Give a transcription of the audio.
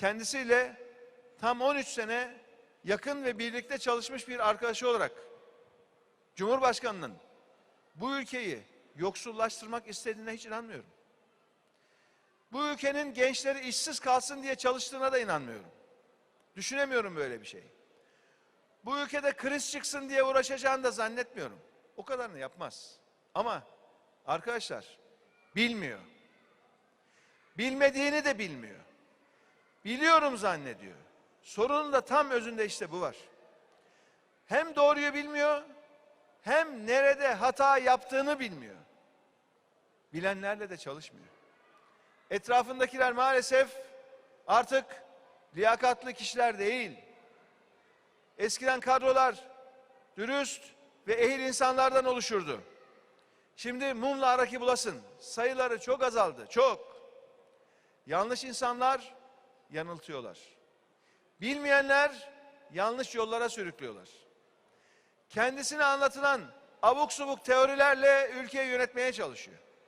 kendisiyle tam 13 sene yakın ve birlikte çalışmış bir arkadaşı olarak Cumhurbaşkanının bu ülkeyi yoksullaştırmak istediğine hiç inanmıyorum. Bu ülkenin gençleri işsiz kalsın diye çalıştığına da inanmıyorum. Düşünemiyorum böyle bir şey. Bu ülkede kriz çıksın diye uğraşacağını da zannetmiyorum. O kadarını yapmaz. Ama arkadaşlar bilmiyor. Bilmediğini de bilmiyor. Biliyorum zannediyor. Sorunun da tam özünde işte bu var. Hem doğruyu bilmiyor, hem nerede hata yaptığını bilmiyor. Bilenlerle de çalışmıyor. Etrafındakiler maalesef artık liyakatlı kişiler değil. Eskiden kadrolar dürüst ve ehil insanlardan oluşurdu. Şimdi mumla araki bulasın. Sayıları çok azaldı, çok. Yanlış insanlar yanıltıyorlar. Bilmeyenler yanlış yollara sürüklüyorlar. Kendisine anlatılan abuk subuk teorilerle ülkeyi yönetmeye çalışıyor.